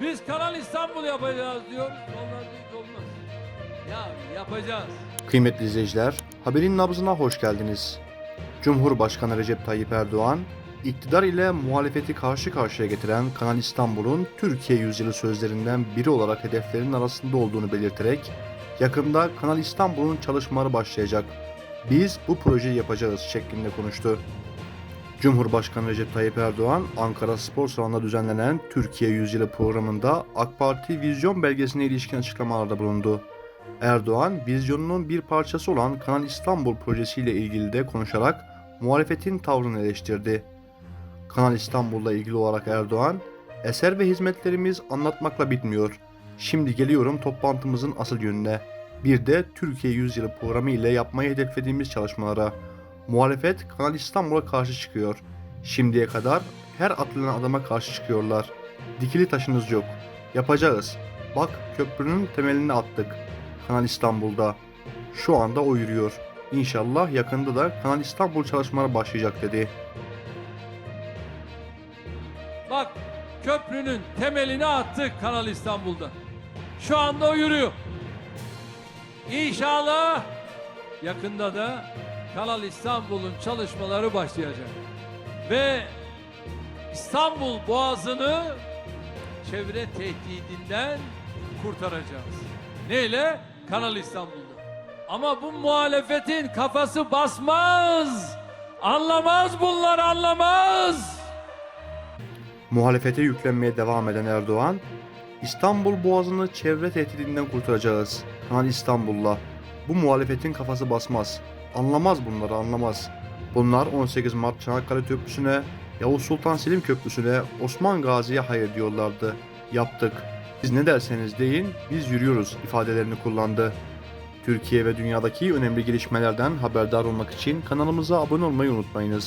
Biz Kanal İstanbul yapacağız diyoruz. Olmaz değil olmaz. Ya yapacağız. Kıymetli izleyiciler, haberin nabzına hoş geldiniz. Cumhurbaşkanı Recep Tayyip Erdoğan, iktidar ile muhalefeti karşı karşıya getiren Kanal İstanbul'un Türkiye yüzyılı sözlerinden biri olarak hedeflerinin arasında olduğunu belirterek, yakında Kanal İstanbul'un çalışmaları başlayacak. Biz bu projeyi yapacağız şeklinde konuştu. Cumhurbaşkanı Recep Tayyip Erdoğan, Ankara Spor Salonu'nda düzenlenen Türkiye Yüzyılı programında AK Parti vizyon belgesine ilişkin açıklamalarda bulundu. Erdoğan, vizyonunun bir parçası olan Kanal İstanbul projesiyle ilgili de konuşarak muhalefetin tavrını eleştirdi. Kanal İstanbul'la ilgili olarak Erdoğan, eser ve hizmetlerimiz anlatmakla bitmiyor. Şimdi geliyorum toplantımızın asıl yönüne. Bir de Türkiye Yüzyılı programı ile yapmayı hedeflediğimiz çalışmalara. Muhalefet Kanal İstanbul'a karşı çıkıyor. Şimdiye kadar her atılan adama karşı çıkıyorlar. Dikili taşınız yok. Yapacağız. Bak köprünün temelini attık. Kanal İstanbul'da. Şu anda o yürüyor. İnşallah yakında da Kanal İstanbul çalışmaları başlayacak dedi. Bak köprünün temelini attık Kanal İstanbul'da. Şu anda o yürüyor. İnşallah yakında da Kanal İstanbul'un çalışmaları başlayacak. Ve İstanbul Boğazı'nı çevre tehdidinden kurtaracağız. Neyle? Kanal İstanbul'da. Ama bu muhalefetin kafası basmaz. Anlamaz bunlar anlamaz. Muhalefete yüklenmeye devam eden Erdoğan, İstanbul Boğazı'nı çevre tehdidinden kurtaracağız. Kanal İstanbul'la. Bu muhalefetin kafası basmaz. Anlamaz bunları anlamaz. Bunlar 18 Mart Çanakkale Köprüsü'ne, Yavuz Sultan Selim Köprüsü'ne, Osman Gazi'ye hayır diyorlardı. Yaptık. Siz ne derseniz deyin, biz yürüyoruz ifadelerini kullandı. Türkiye ve dünyadaki önemli gelişmelerden haberdar olmak için kanalımıza abone olmayı unutmayınız.